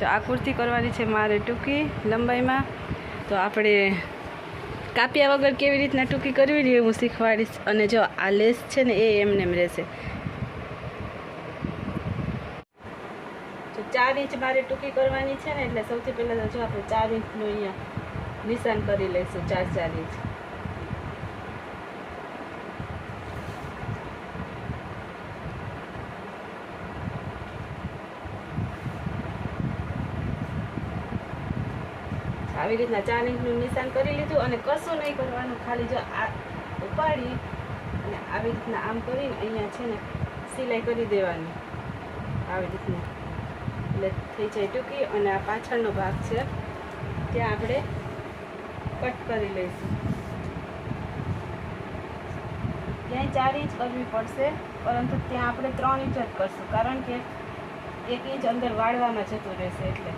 જો આ કુર્તી કરવાની છે મારે ટૂંકી લંબાઈમાં. તો આપણે કાપ્યા વગર કેવી રીતના ટૂંકી કરવી ને હું શીખવાડીશ. અને જો આ લેસ છે ને એ એમને એમ રહેશે. ચાર ઇંચ મારે ટૂંકી કરવાની છે ને એટલે સૌથી પહેલાં જો આપણે ચાર ઇંચનું અહીંયા નિશાન કરી લઈશું, ચાર ચાર ઇંચ. આવી રીતના ચાર ઇંચનું નિશાન કરી લીધું અને કશું નહીં કરવાનું, ખાલી જો આ ઉપાડી અને આવી રીતના આમ કરીને અહીંયા છે ને સિલાઈ કરી દેવાની. આવી રીતના. એટલે થઈ જાય ટૂંકી અને આ પાછળનો ભાગ છે. ત્યાં આપણે કટ કરી લઈશું. ત્યાં ચાર ઇંચ કરવી પડશે, પરંતુ ત્યાં આપણે ત્રણ ઇંચ જ કરશું, કારણ કે એક ઇંચ અંદર વાળવામાં જતું રહેશે એટલે.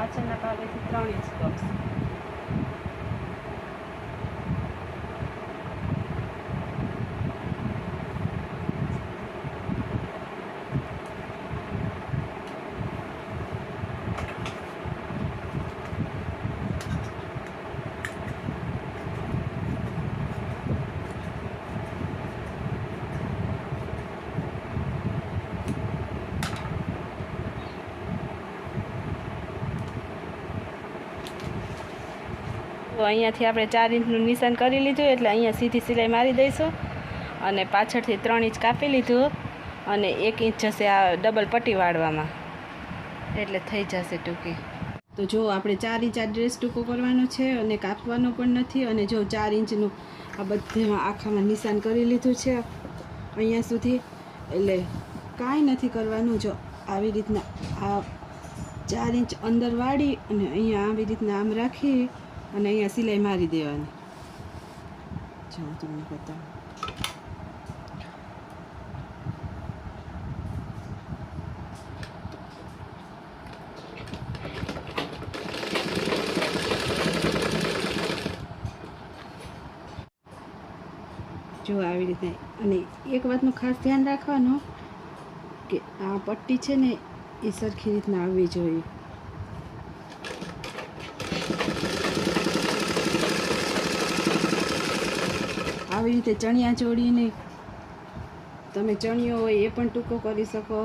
પાછળના ભાગેથી ત્રણ ઇંચ કરશું તો અહીંયાથી આપણે ચાર ઇંચનું નિશાન કરી લીધું, એટલે અહીંયા સીધી સિલાઈ મારી દઈશું અને પાછળથી ત્રણ ઇંચ કાપી લીધું અને એક ઇંચ જશે આ ડબલ પટ્ટી વાળવામાં. એટલે થઈ જશે ટૂંકી. તો જો આપણે ચાર ઇંચ આ ડ્રેસ ટૂંકો કરવાનો છે અને કાપવાનો પણ નથી અને જો ચાર ઇંચનું આ બધામાં આખામાં નિશાન કરી લીધું છે અહીંયા સુધી, એટલે કાંઈ નથી કરવાનું. જો આવી રીતના આ ચાર ઇંચ અંદર વાળી અને અહીંયા આવી રીતના આમ રાખી અને અહીંયા સિલાઈ મારી દેવાની. જો તમને બતાવું. જો આવી રીતે અને એક વાતનું ખાસ ધ્યાન રાખવાનું કે આ પટ્ટી છે ને એ સરખી રીતના આવવી જોઈએ. આવી રીતે ચણિયા ચોળીને તમે ચણિયો હોય એ પણ ટૂંકો કરી શકો.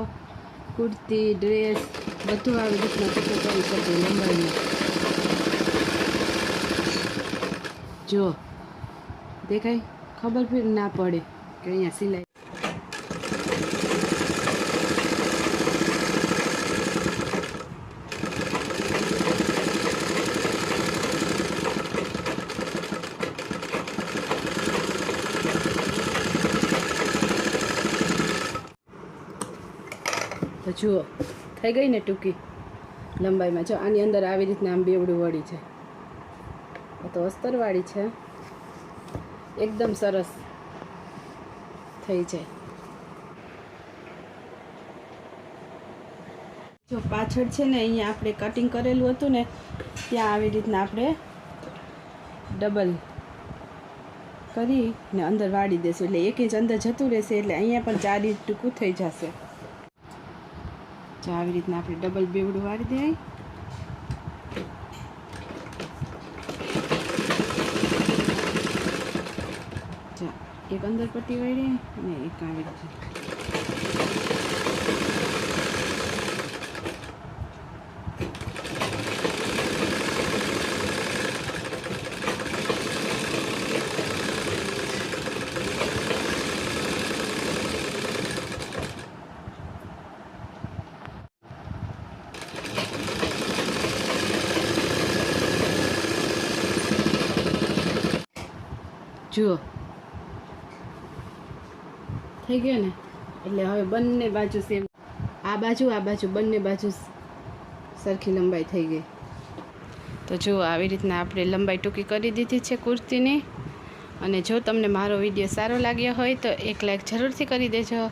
કુર્તી, ડ્રેસ બધું આવી રીતના ટૂંકો કરી શકો લંબાઈને જો, દેખાય? ખબર ફીર ના પડે કે અહીંયા સિલાઈ જુઓ, થઈ ગઈ ને ટૂંકી લંબાઈમાં. જો, આની અંદર આવી રીતના આમ બેવડું વળી છે. તો અસ્તરવાળી છે. એકદમ સરસ થઈ જાય. જો, પાછળ છે ને અહીંયા આપણે કટિંગ કરેલું હતું ને, ત્યાં આવી રીતના આપણે ડબલ કરી ને અંદર વાળી દેશું. એટલે એક ઇંચ અંદર જતું રહેશે, એટલે અહીંયા પણ ચાર ઇંચ ટૂંકું થઈ જશે. જો આવી રીતના આપણે ડબલ બેવડું વાળી દઈએ એક અંદર પટ્ટી વાળી અને એક આવી રીતે જુઓ. થઈ ગયો ને? એટલે હવે બંને બાજુ સેમ આ બાજુ આ બાજુ, બંને બાજુ સરખી લંબાઈ થઈ ગઈ. તો જુઓ, આવી રીતના આપણે લંબાઈ ટૂંકી કરી દીધી છે કુર્તીની. અને જો તમને મારો વીડિયો સારો લાગ્યો હોય તો એક લાઈક જરૂરથી કરી દેજો.